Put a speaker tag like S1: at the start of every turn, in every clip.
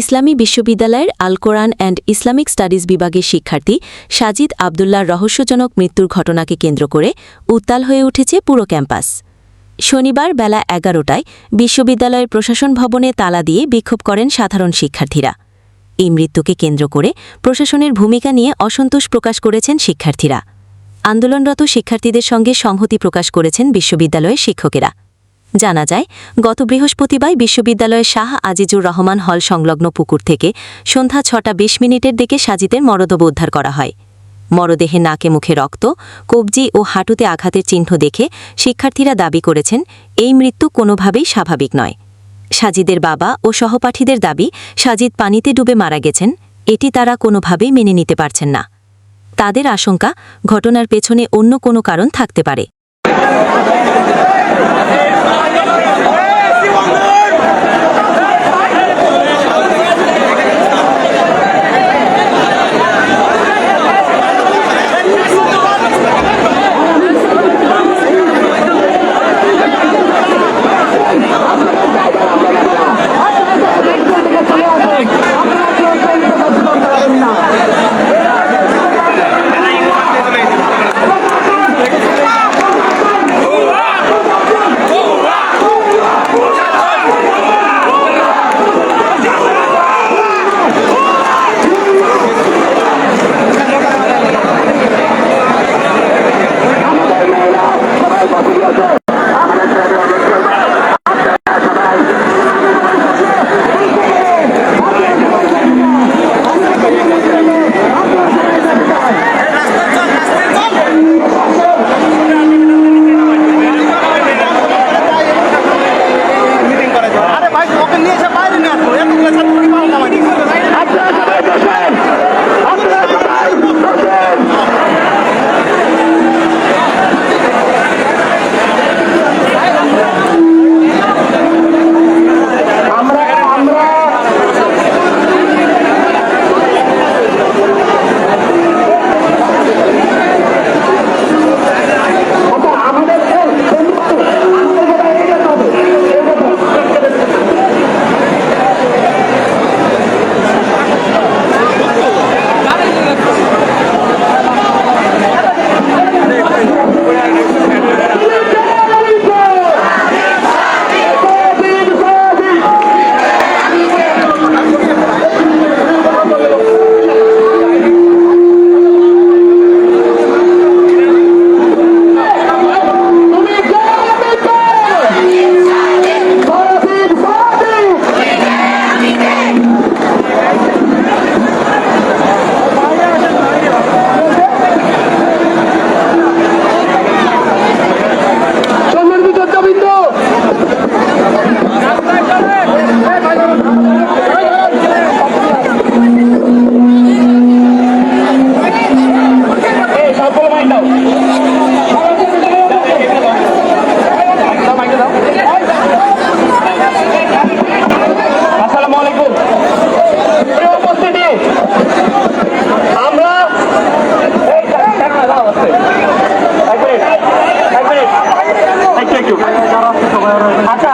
S1: ইসলামী বিশ্ববিদ্যালয়ের আল কোরআন অ্যান্ড ইসলামিক স্টাডিজ বিভাগের শিক্ষার্থী সাজিদ আবদুল্লার রহস্যজনক মৃত্যুর ঘটনাকে কেন্দ্র করে উত্তাল হয়ে উঠেছে পুরো ক্যাম্পাস। শনিবার বেলা এগারোটায় বিশ্ববিদ্যালয়ের প্রশাসন ভবনে তালা দিয়ে বিক্ষোভ করেন সাধারণ শিক্ষার্থীরা। এই মৃত্যুকে কেন্দ্র করে প্রশাসনের ভূমিকা নিয়ে অসন্তোষ প্রকাশ করেছেন শিক্ষার্থীরা। আন্দোলনরত শিক্ষার্থীদের সঙ্গে সংহতি প্রকাশ করেছেন বিশ্ববিদ্যালয়ের শিক্ষকেরা। জানা যায়, গত বৃহস্পতিবার বিশ্ববিদ্যালয়ের শাহ আজিজুর রহমান হল সংলগ্ন পুকুর থেকে সন্ধ্যা ছটা বিশ মিনিটের দিকে সাজিদের মরদেহ উদ্ধার করা হয়। মরদেহে নাকে মুখে রক্ত, কবজি ও হাঁটুতে আঘাতের চিহ্ন দেখে শিক্ষার্থীরা দাবি করেছেন, এই মৃত্যু কোনোভাবেই স্বাভাবিক নয়। সাজিদের বাবা ও সহপাঠীদের দাবি, সাজিদ পানিতে ডুবে মারা গেছেন, এটি তারা কোনোভাবেই মেনে নিতে পারছেন না। তাদের আশঙ্কা, ঘটনার পেছনে অন্য কোনো কারণ থাকতে পারে।
S2: আচ্ছা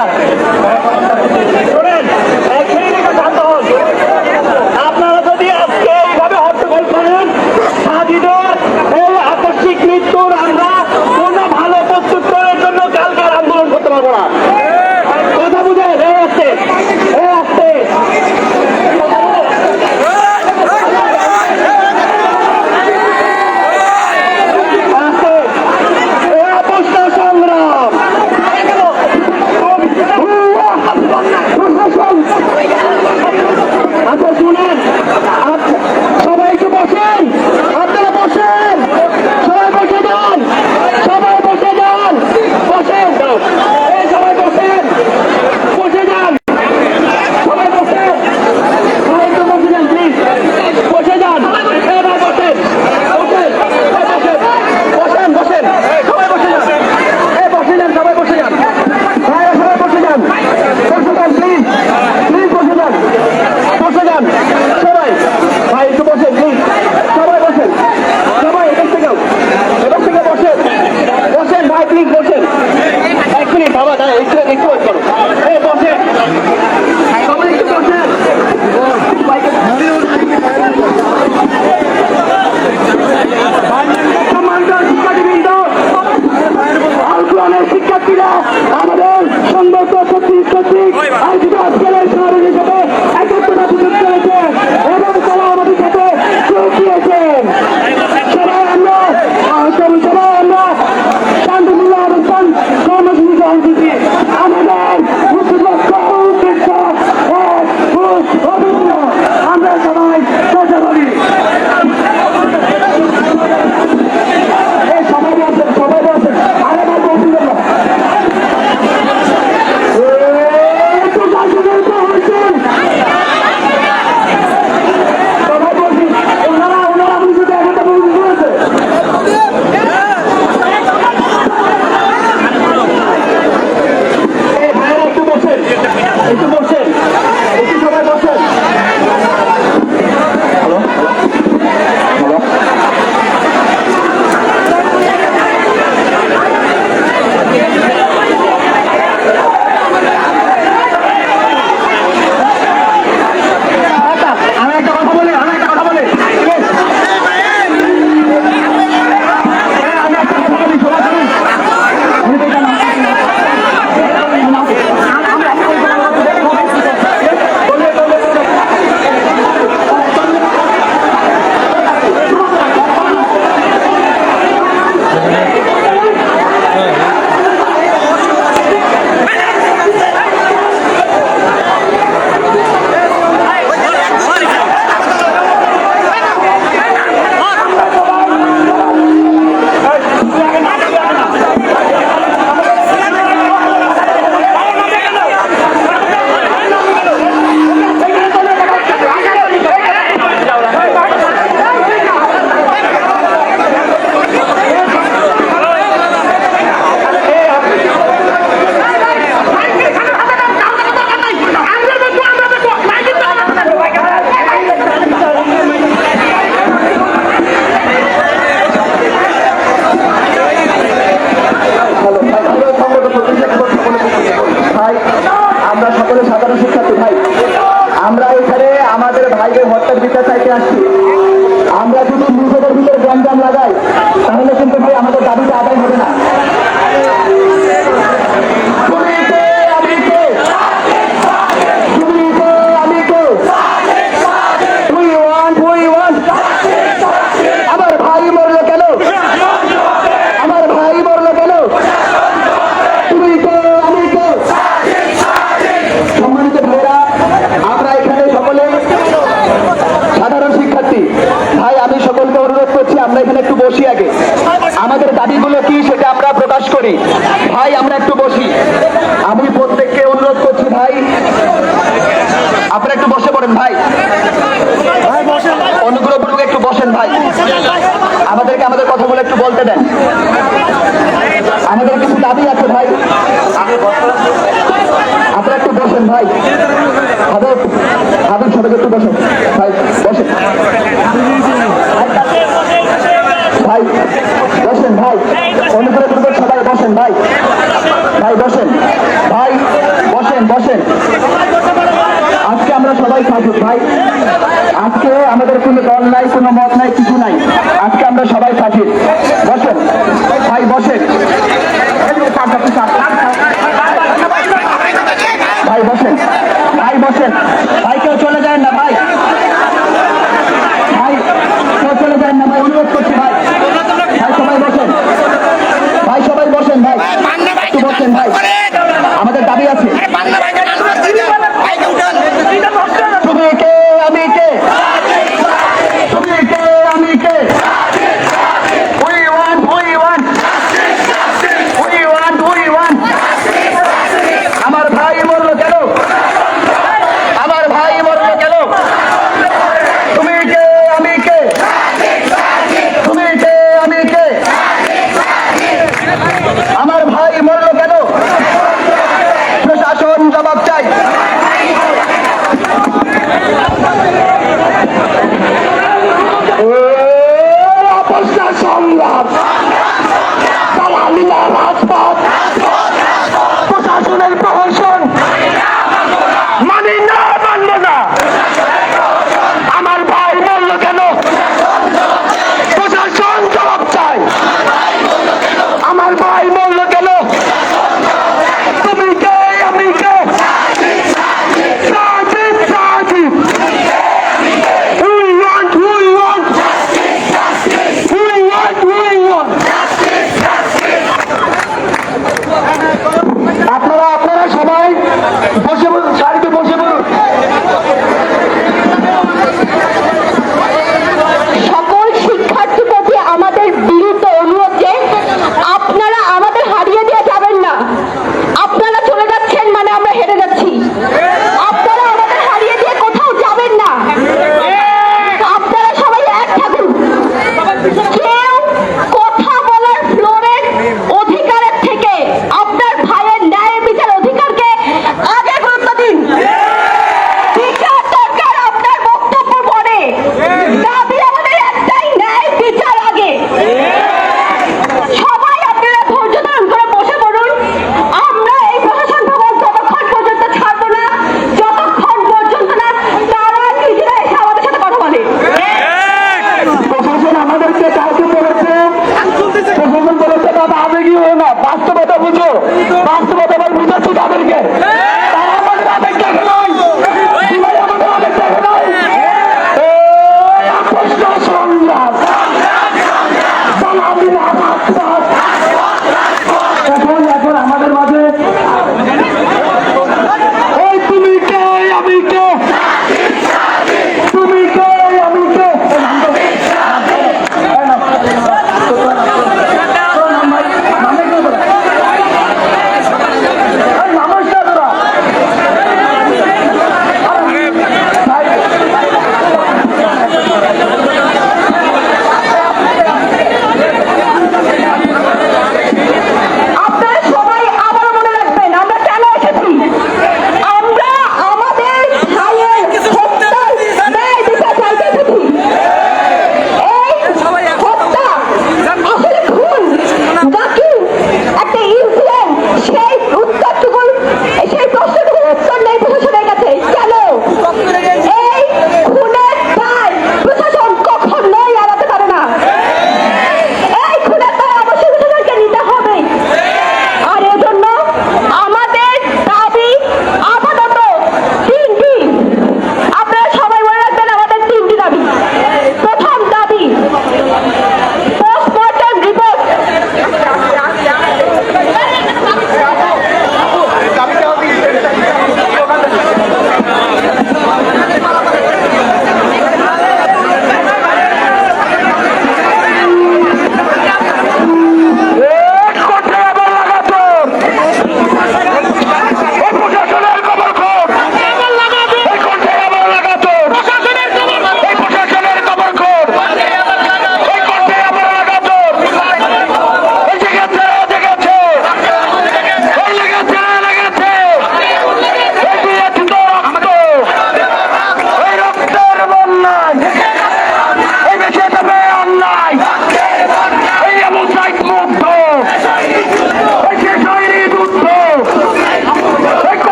S2: শিক্ষার্থীরা আমাদের সংগত কর্তৃক আয়োজিত আগে আমাদের দাবিগুলো কি সেটা আমরা প্রকাশ করি। ভাই, আমরা একটু বসি। আমি প্রত্যেককে অনুরোধ করছি, ভাই। আপনারা একটু বসে পড়েন, ভাই। অনুগ্রহ করুক একটু বসেন, ভাই। আমাদেরকে আমাদের কথাগুলো একটু বলতে দেন। আমাদের কিছু দাবি আছে, ভাই। আপনারা একটু বসেন, ভাই। হাবিব হাবিব একটু বসেন ভাই বসেন ভাই, অনুগ্রহ করে সবাই বসেন, ভাই। ভাই, বসেন। ভাই, বসেন বসেন। আজকে আমরা সবাই থাকি ভাই। আজকে আমাদের কোনো দল নাই, কোনো মত নাই, কিছু নাই। আজকে আমরা সবাই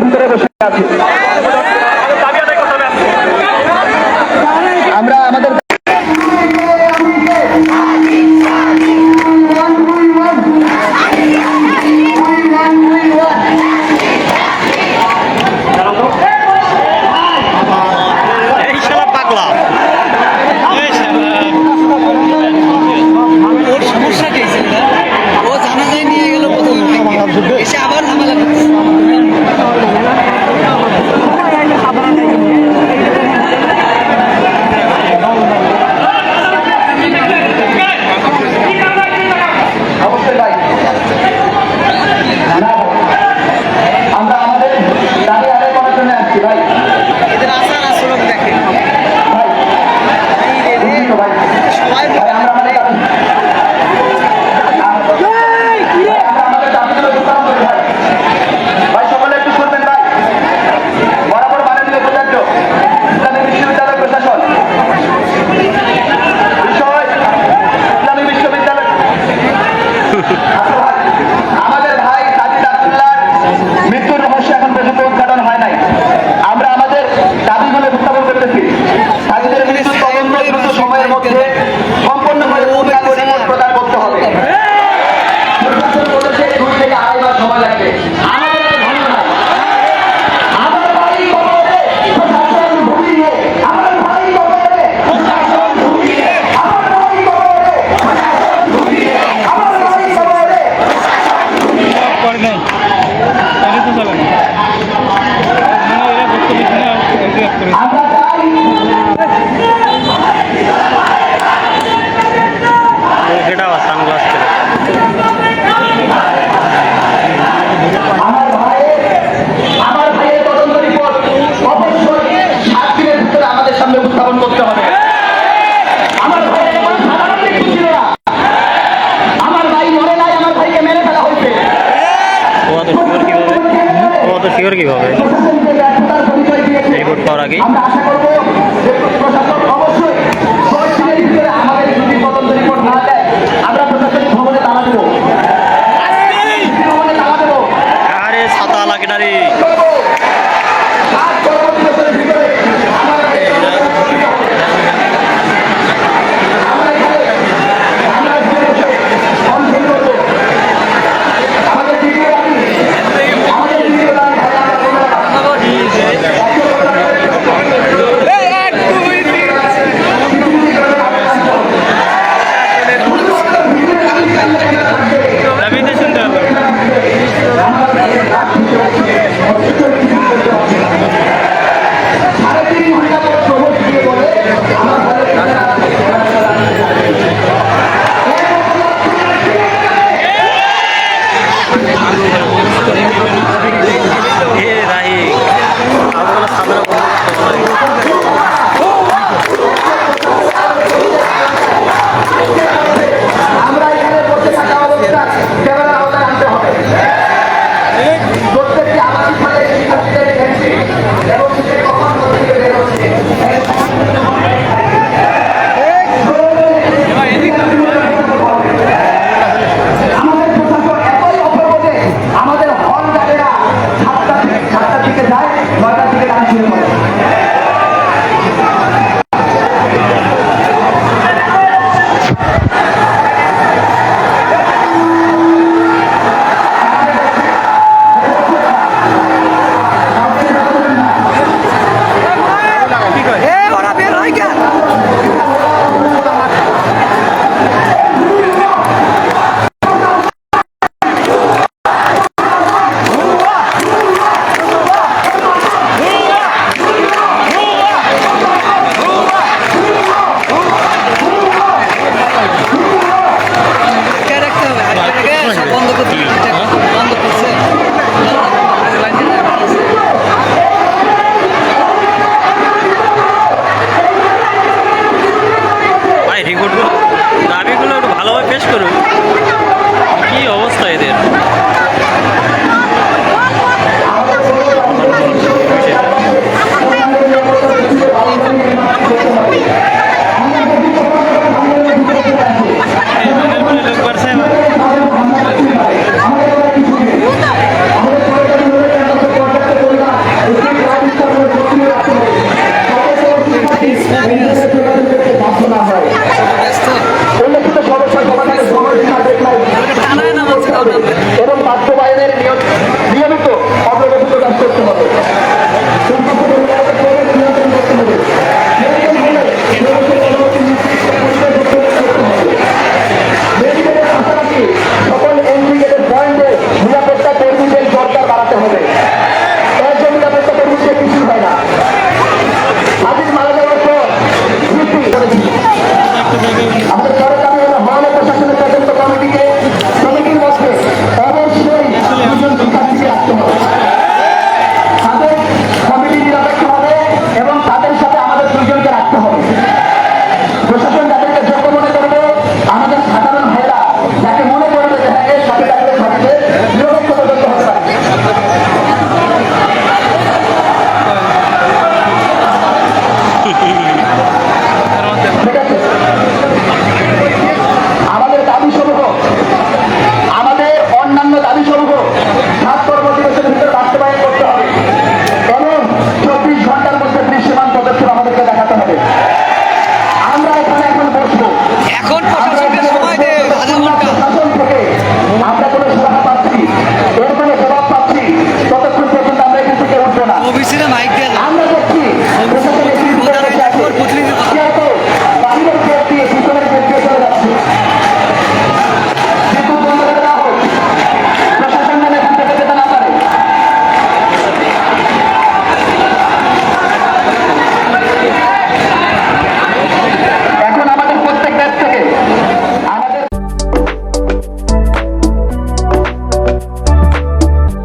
S2: ভিতরে বসে